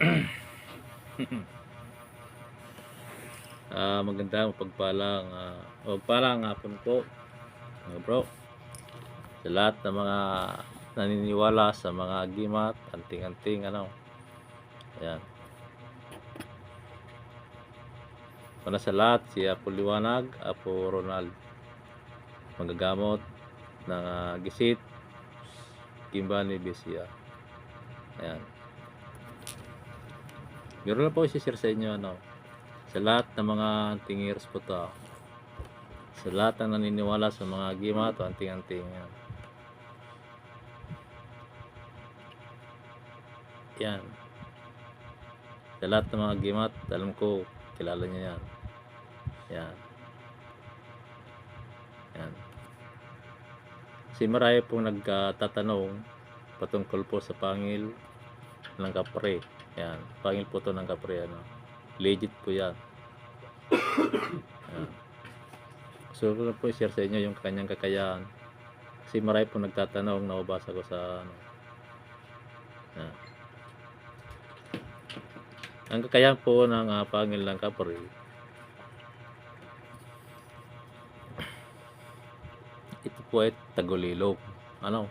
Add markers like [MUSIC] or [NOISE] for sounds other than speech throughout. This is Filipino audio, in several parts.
[CLEARS THROAT] Ah, maganda pagpalang uh, pagpalang hapon po. Mga bro sa lahat ng mga naniniwala sa mga gimat anting-anting ano. Ayan. Para sa lahat si Apo Liwanag Apo Ronald. Magagamot ng ah, gisit Kimbani Besia. Ayan Meron lang po isi-share sa inyo ano sa lahat ng mga tingers po to. Sa lahat ng naniniwala sa mga gimat o anting-anting yan. yan. Sa lahat ng mga gimat alam ko kilala niya yan. Yan. Yan. Kasi marami pong nagtatanong patungkol po sa pangil ng kapre yan pangil po to ng kapre ano legit po yan. So, ko po i-share sa inyo yung kanyang kakayahan. Kasi marami po nagtatanong, nababasa ko sa ano. Ang kakayahan po ng uh, pangil ng kapre, ito po ay tagulilong. Ano?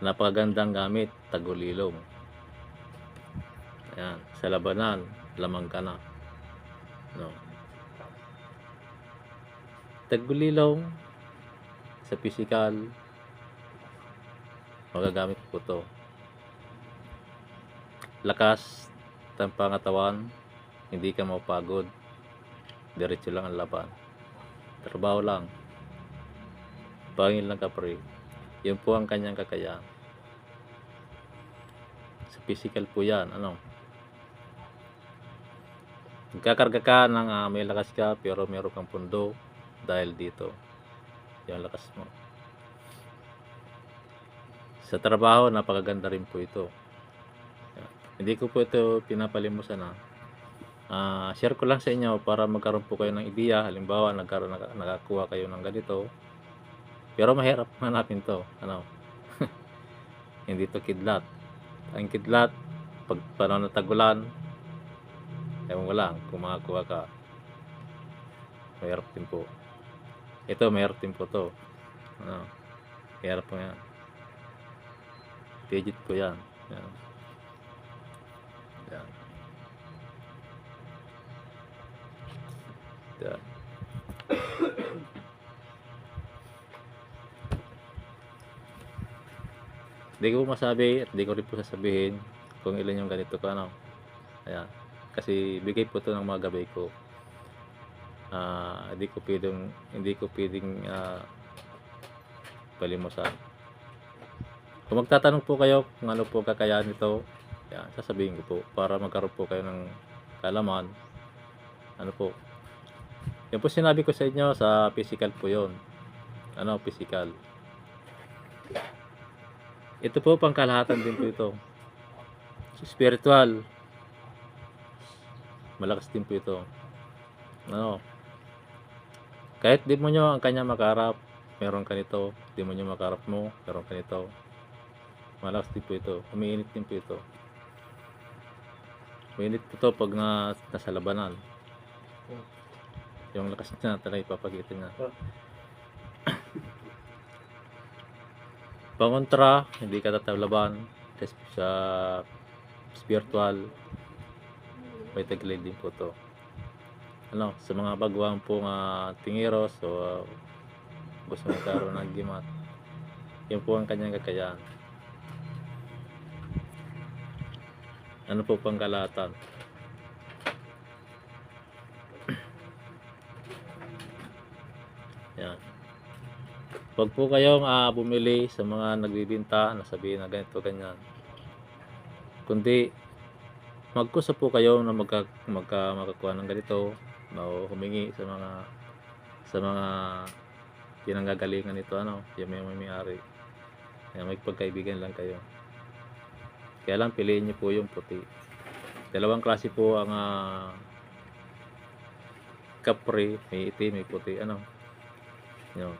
Napakagandang gamit, tagulilong. Ayan, sa labanan, lamang ka na. No. Tagulilong sa physical magagamit po to. Lakas ng pangatawan, hindi ka mapagod. Diretso lang ang laban. Trabaho lang. Pangil ng kapre. Yun po ang kanyang kakayahan. Sa physical po yan. Ano? Nagkakarga ka ng ah, may lakas ka pero meron kang pundo dahil dito. Yung lakas mo. Sa trabaho, napakaganda rin po ito. Hindi ko po ito pinapalimusan na. Ah, share ko lang sa inyo para magkaroon po kayo ng ideya. Halimbawa, nagkaroon, nag, nakakuha kayo ng ganito. Pero mahirap [LAUGHS] hanapin to. Ano? [LAUGHS] Hindi to kidlat. Ang kidlat, pag panahon ng tagulan, ewan ko lang kung makakuha ka. Mahirap din po. Ito, mahirap din po to. Ano? Mahirap po yan. Digit po yan. Yan. Yan. Yan. Hindi ko masabi at hindi ko rin po sasabihin kung ilan yung ganito ko ano. Ayan. Kasi bigay po to ng mga gabay ko. Ah, hindi ko pwedeng hindi ko pwedeng ah, palimusan. Kung magtatanong po kayo kung ano po kakayahan nito, yan, sasabihin ko po para magkaroon po kayo ng kalaman. Ano po? Yan po sinabi ko sa inyo sa physical po yon. Ano, physical. Ito po pangkalahatan din po ito. Spiritual. Malakas din po ito. Ano? Kahit demonyo ang kanya makarap, meron ka nito. Demonyo makarap mo, meron ka nito. Malakas din po ito. Umiinit din po ito. Umiinit po ito pag na, nasa labanan. Yung lakas niya talaga ipapakita niya. Pangontra, hindi ka tatalaban sa spiritual may tagilid din po to. Ano, sa mga bagwang pong uh, tingiros o uh, gusto magkaroon ng gimat. Yun po ang kanyang kakayahan. Ano po pang kalatan? [CLEARS THROAT] Yan. Huwag po kayong ah, bumili sa mga nagbibinta na sabihin na ganito ganyan. Kundi magkusa po kayo na magka, magka makakuha ng ganito o humingi sa mga sa mga pinanggagalingan nito ano, yung may may-ari. Kaya may pagkaibigan lang kayo. Kaya lang piliin niyo po yung puti. Dalawang klase po ang ah, kapre, may itim, may puti, ano. Yun.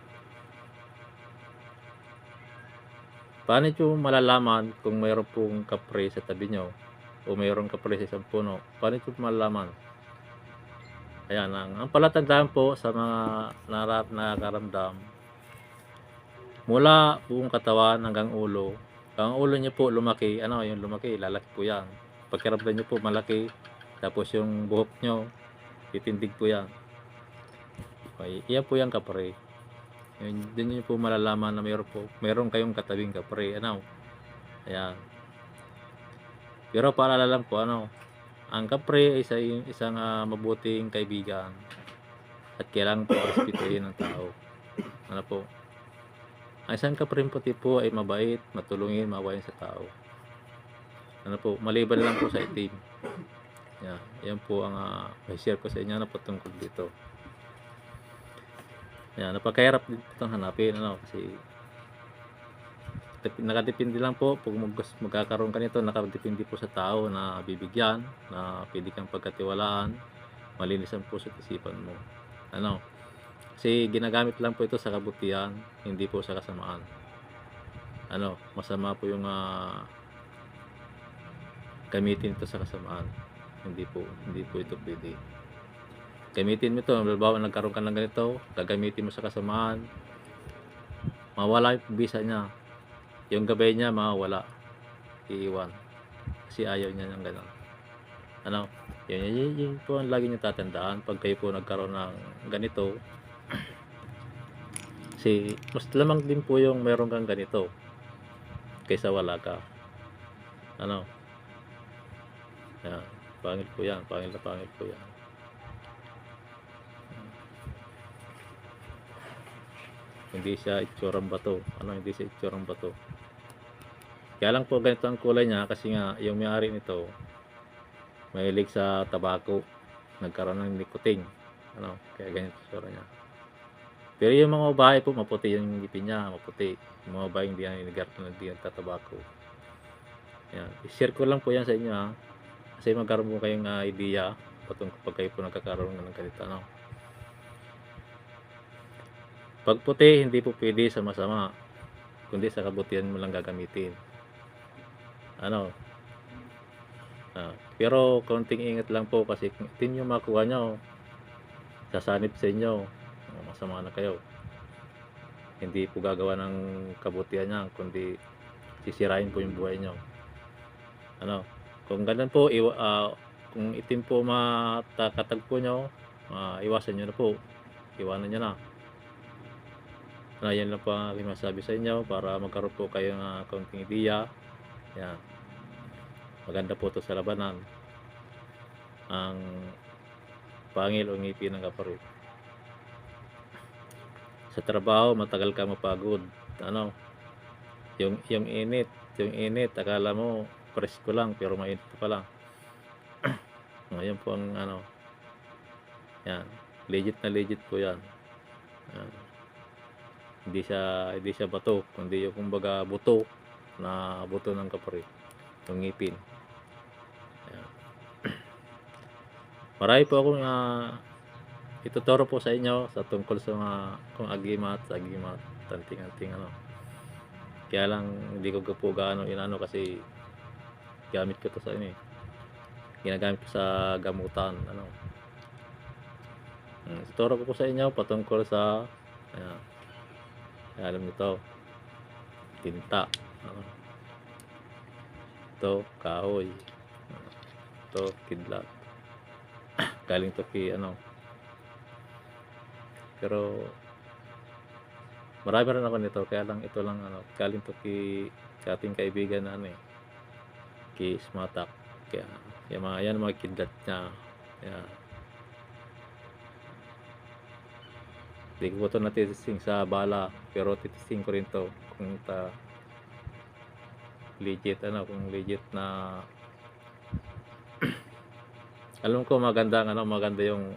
Paano nyo malalaman kung mayroon pong kapre sa tabi nyo? O mayroong kapre sa isang puno, paano ito malalaman? Ayan, ang, ang palatandaan po sa mga narat nakakaramdam, mula buong katawan hanggang ulo, ang ulo niyo po lumaki, ano yung lumaki, lalaki po yan. Pagkiramdam niyo po malaki, tapos yung buhok niyo, titindig po yan. Okay, iyan po yung kapre. Yun, dun niyo po malalaman na mayroon po, mayroon kayong katabing kapre, ano. Ayan. Pero paalala lang po, ano, ang kapre ay isa, isang ah, mabuting kaibigan at kailangan po respetuhin ng tao. Ano po? Ang isang kapre puti po ay mabait, matulungin, mawain sa tao. Ano po, maliban lang po sa itim. Yan, yan po ang uh, share ko sa inyo na patungkol dito. Yan, napakahirap din itong hanapin, ano, kasi nakadepende lang po. Pag mag magkakaroon ka nito nakadepende po sa tao na bibigyan na pwede kang pagkatiwalaan malinis ang puso at isipan mo. Ano? Kasi ginagamit lang po ito sa kabutihan hindi po sa kasamaan. Ano? Masama po yung ah, gamitin ito sa kasamaan. Hindi po hindi po ito pwede. Gamitin mo ito. Halimbawa nagkaroon ka ng ganito gagamitin mo sa kasamaan. Mawala yung bisa niya yung gabay niya mawala iiwan. Kasi ayaw niya ng gano'n ano? Yun, yun, yun, yun po ang lagi niyo tatandaan pag kayo po nagkaroon ng ganito. Kasi mas lamang din po yung meron kang ganito kaysa wala ka. Ano? Yan. Pangil po yan. Pangil na pangil po yan. Hindi siya itsurang bato. Ano hindi siya itsurang bato kaya lang po ganito ang kulay niya kasi nga yung may-ari nito mahilig sa tabako. Nagkaroon ng nicotine ano kaya ganito tsura niya. Pero yung mga babae po maputi yung ngipin niya maputi. Yung mga babae hindi yan inigarto na hindi nagtatabako. Yan. I-share ko lang po yan sa inyo ha. Kasi magkaroon po kayong ah, idea patungkol pag kayo po nagkakaroon ng ganito ano. Pag puti, hindi po pwede sa masama. Kundi sa kabutihan mo lang gagamitin. Ano? Ah, pero konting ingat lang po kasi kung yung makuha nyo, sasanip sa inyo, ah, masama na kayo. Hindi po gagawa ng kabutihan niya, kundi sisirain po yung buhay nyo. Ano? Kung ganun po, iwa, ah, kung itim po matakatagpo nyo, ah, iwasan nyo na po. Iwanan nyo na. Na yan lang po ang aking masabi sa inyo para magkaroon po kayo ng uh, kaunting ideya. Yan. Maganda po ito sa labanan. Ang pangil o ngipin ng kaparit. Sa trabaho, matagal ka mapagod. Ano? Yung, yung init, yung init, akala mo presko lang pero mainit pa pala. [CLEARS THROAT] Ngayon po ang ano, yan, legit na legit po yan. Yan hindi siya hindi siya bato kundi yung kumbaga buto na buto ng kapre yung ngipin. Ayan. [CLEARS THROAT] marami po akong uh, ituturo po sa inyo sa tungkol sa mga kung agimat agimat tanting-anting ano. Kaya lang hindi ko po gaano inano kasi gamit ko to sa ini ginagamit ko sa gamutan ano. Hmm, Ituturo ko po sa inyo patungkol sa ayan, alam nyo to tinta ito kahoy. Ito kidlat. [COUGHS] Galing to kay ano. Pero marami rin ako nito kaya lang ito lang ano galing to kay ating kaibigan na ano eh kay Smatak. Kaya yung mga yan mga kidlat niya. Kaya Hindi ko ito natitesting sa bala pero titesting ko rin to kung ta legit ano kung legit na [CLEARS THROAT] alam ko maganda ano maganda yung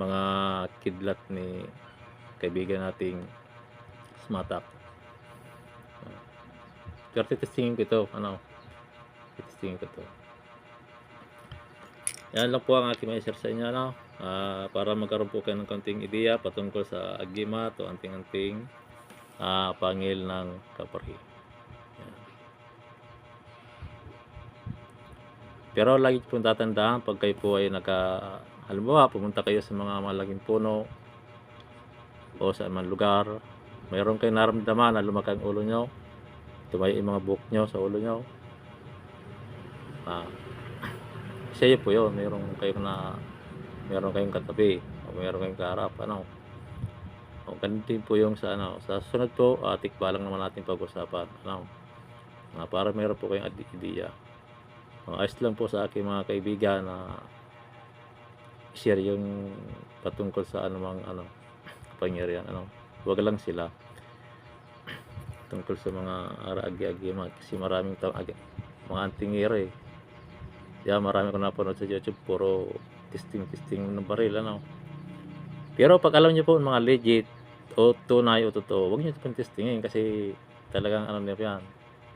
mga kidlat ni kaibigan nating smatak. Pero titestingin ko ito ano titestingin ko ito. Yan lang po ang aking may share sa inyo ano. Ah, para magkaroon po kayo ng konting ideya patungkol sa agimat o anting-anting ah, pangil ng kaparhi. Pero lagi po tatandaan pag kayo po ay naka halimbawa pumunta kayo sa mga malaking puno o sa man lugar, mayroon kayong naramdaman na lumaki ang ulo nyo, tumayo yung mga buhok nyo sa ulo nyo. Ah, [CLEARS THROAT] siya po yun, mayroon kayong na mayroon kayong katabi o mayroon kayong kaharap, ano. O din po yung sa ano, sa sunod po, uh, tikba lang naman natin pag-usapan, ano. Ah, para mayroon po kayong. Uh, ayos lang po sa aking mga kaibigan na share yung patungkol sa anumang ano kapangyarihan ano wag lang sila. Tungkol sa mga ara-agi-agi kasi maraming tao mga antingero eh. Yeah, marami ko napanood sa YouTube puro testing testing ng baril ano. Pero pag alam niyo po mga legit o tunay o totoo wag niyo pong testingin kasi talagang ano niyo yan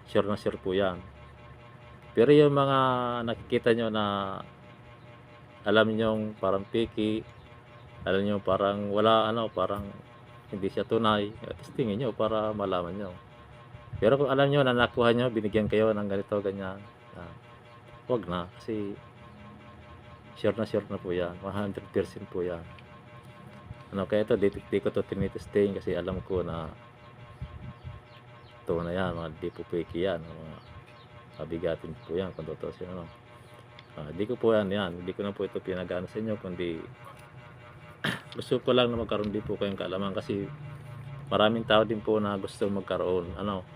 sure na sure po yan pero yung mga nakikita nyo na alam nyo parang picky, alam nyo parang wala ano, parang hindi siya tunay, testingin nyo para malaman nyo. Pero kung alam nyo na nakuha nyo, binigyan kayo ng ganito, ganyan, ah, wag na kasi sure na sure na po yan, 100% po yan. Ano, kaya ito, di, di ko to tinitesting kasi alam ko na ito na yan, mga di po picky yan, mga mabigatin po yan kung totoo siya ano. Di ko po yan yan, hindi ko na po ito pinagano sa inyo kundi [CLEARS THROAT] gusto ko lang na magkaroon din po kayong kaalaman kasi maraming tao din po na gusto magkaroon ano.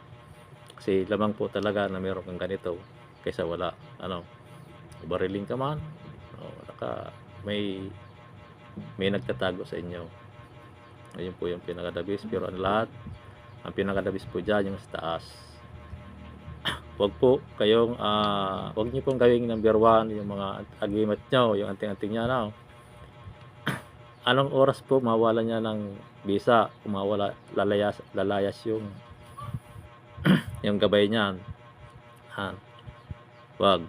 Kasi lamang po talaga na meron kang ganito kaysa wala ano. Bariling ka man o, naka, may may nagtatago sa inyo. Ayun po yung pinakadabis. Pero ang lahat ang pinakadabis po dyan yung sa taas wag po kayong ah wag niyo pong gawing number one yung mga agimat nyo yung anting-anting niya na [CLEARS THROAT] anong oras po mawala niya ng visa? Kung mawala lalayas lalayas yung [CLEARS THROAT] yung gabay niyan. Ha wag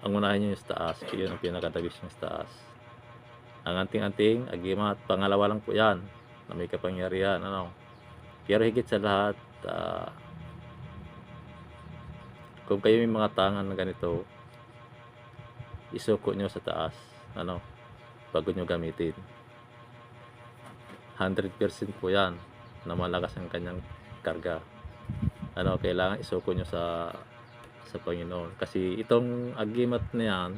ang unahin niyo yung taas yun ang pinakadabis yung sa taas ang anting-anting agimat pangalawa lang po yan. Na may kapangyarihan ano? Pero higit sa lahat ah, kung kayo may mga tangan na ganito isuko nyo sa taas. Ano? Bago nyo gamitin. 100% po yan na malakas ang kanyang karga. Ano kailangan isuko nyo sa sa Panginoon. Kasi itong agimat na yan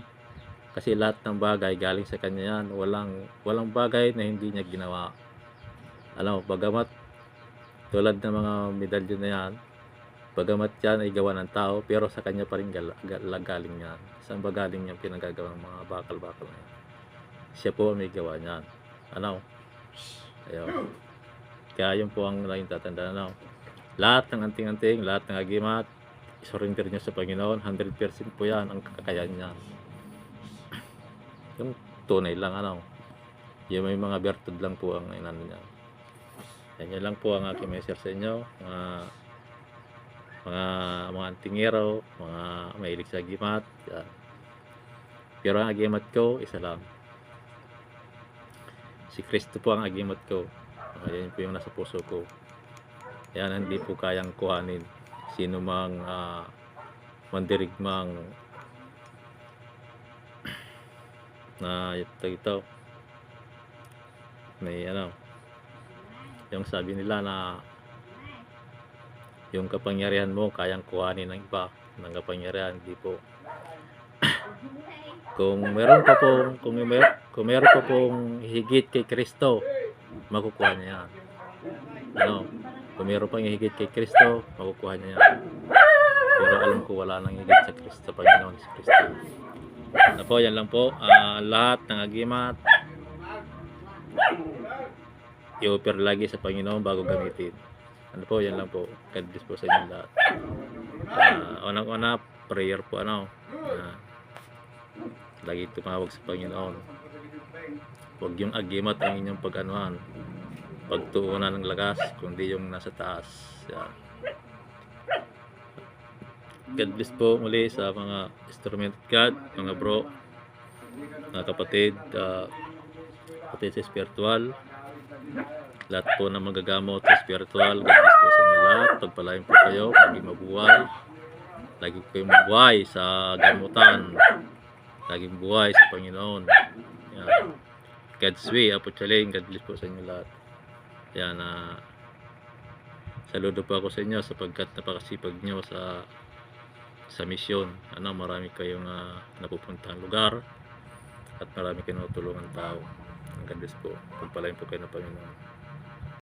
kasi lahat ng bagay galing sa kanya yan walang walang bagay na hindi niya ginawa. Alam mo bagamat tulad ng mga medalyon na yan Bagamat yan ay gawa ng tao, pero sa kanya pa rin gal- gal- galing yan. Saan ba galing yung pinagagawa ng mga bakal-bakal na yan? Siya po ang may gawa niyan. Ano? Ayaw. Kaya yun po ang laging tatandaan. Ano? Lahat ng anting-anting, lahat ng agimat, isurrender nyo sa Panginoon, 100% po yan ang kakayahan niyan. Yung tunay lang, ano? Yung may mga bertud lang po ang inano niya. Yan yun lang po ang aking message sa inyo. Mga mga mga antingero, mga mahilig sa gimat. Yan. Pero ang agimat ko, isa lang. Si Kristo po ang agimat ko. Ayan po yung nasa puso ko. Yan hindi po kayang kuhanin. Sino mang ah, mandirigmang [CLEARS THROAT] na ito ito may ano yung sabi nila na yung kapangyarihan mo kayang kuhanin ng iba. Ng kapangyarihan hindi po. [CLEARS THROAT] Kung meron pa pong kung may kung meron pa pong higit kay Kristo makukuha niya yan. Ano? Kung meron pang higit kay Kristo makukuha niya yan. Pero alam ko wala nang higit sa Kristo Panginoon si Kristo. Na po yan lang po. Ah, lahat ng agimat i-offer lagi sa Panginoon bago gamitin ano po, yan lang po. God bless po sa inyo lahat. Ah, unang-una, prayer po ano. ah, lagi tumawag sa Panginoon. Huwag yung agimat ang inyong pag-anuhan. Pagtuunan ng lakas, kundi yung nasa taas. Yan. God bless po muli sa mga instrument God, mga bro, mga kapatid, ah, kapatid sa spiritual, lahat po na magagamot sa spiritual. God bless po sa lahat. Pagpalain po kayo. Lagi mabuhay. Lagi po kayo mabuhay sa gamutan. laging buhay sa Panginoon. Yan. God's way, Apo Chalain, God bless po sa inyo lahat. Yan, ah, saludo po ako sa inyo sapagkat napakasipag nyo sa sa misyon. Ano, marami kayong ah, napupuntahan lugar at marami kayong natulungan tao. Ang bless po. Pagpalain po kayo ng Panginoon.